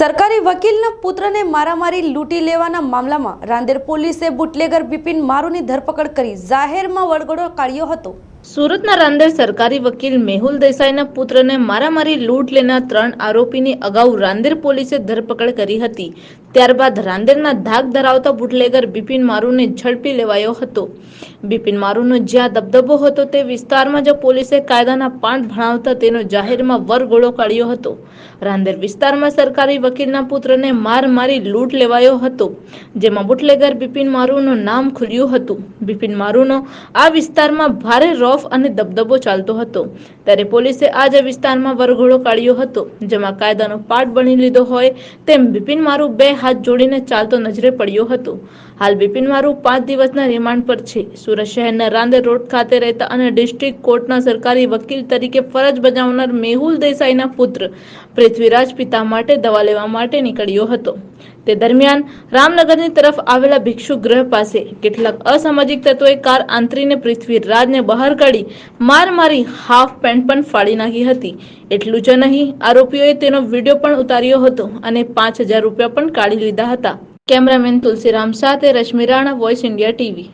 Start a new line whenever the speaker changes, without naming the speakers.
સરકારી વકીલના પુત્રને મારામારી લૂંટી લેવાના મામલામાં રાંદેર પોલીસે બુટલેગર બિપિન મારુની ધરપકડ કરી જાહેરમાં વળગડો કાઢ્યો હતો.
સુરતના રાંદેર સરકારી વકીલ મેહુલ દેસાઈના પુત્રને મારામારી લૂંટ લેનાર ત્રણ આરોપીની અગાઉ રાંદેર પોલીસે ધરપકડ કરી હતી. ત્યારબાદ રાંદેરના ધાક ધરાવતા બુટલેગર બિપિન મારુને ઝડપી લેવાયો હતો. બિપિન મારુનો જ્યાં દબદબો હતો તે વિસ્તારમાં જ પોલીસે કાયદાના પાઠ ભણાવતા તેનો જાહેરમાં વરઘોડો કાઢ્યો હતો. રાંદેર વિસ્તારમાં સરકારી વકીલના પુત્રને માર મારી લૂંટ લેવાયો હતો, જેમાં બુટલેગર બિપિન મારુનું નામ ખુલ્યું હતું. બિપિન મારુનો આ વિસ્તારમાં ભારે રોફ અને દબદબો ચાલતો હતો. ત્યારે પોલીસે આજ વિસ્તારમાં વરઘોડો કાઢ્યો હતો, જેમાં કાયદાનો પાઠ બની લીધો હોય તેમ બિપિન મારુ બે હાથ જોડીને ચાલતો નજરે પડ્યો હતો. હાલ બિપિન મારુ પાંચ દિવસના રિમાન્ડ પર છે. સુરત શહેરના રાંદેર રોડ ખાતે રહેતા અને ડિસ્ટ્રિક્ટ કોર્ટના સરકારી વકીલ તરીકે ફરજ બજાવનાર મેહુલ દેસાઈના પુત્ર પૃથ્વીરાજ પિતા માટે દવા લેવા માટે નીકળ્યો હતો. તે દરમિયાન રામનગરની તરફ આવેલા ભિક્ષુ ગ્રહ પાસે કેટલાક અસામાજિક તત્વોએ કાર આંતરીને પૃથ્વીરાજને બહાર કાઢી માર મારી હાફ પેન્ટ પણ ફાડી નાખી હતી. એટલું જ નહીં, આરોપીઓએ તેનો વીડિયો પણ ઉતાર્યો હતો અને પાંચ હજાર રૂપિયા પણ કાઢી લીધા હતા. કેમેરામેન તુલસીરામ સાથે Rashmi Rana voice India TV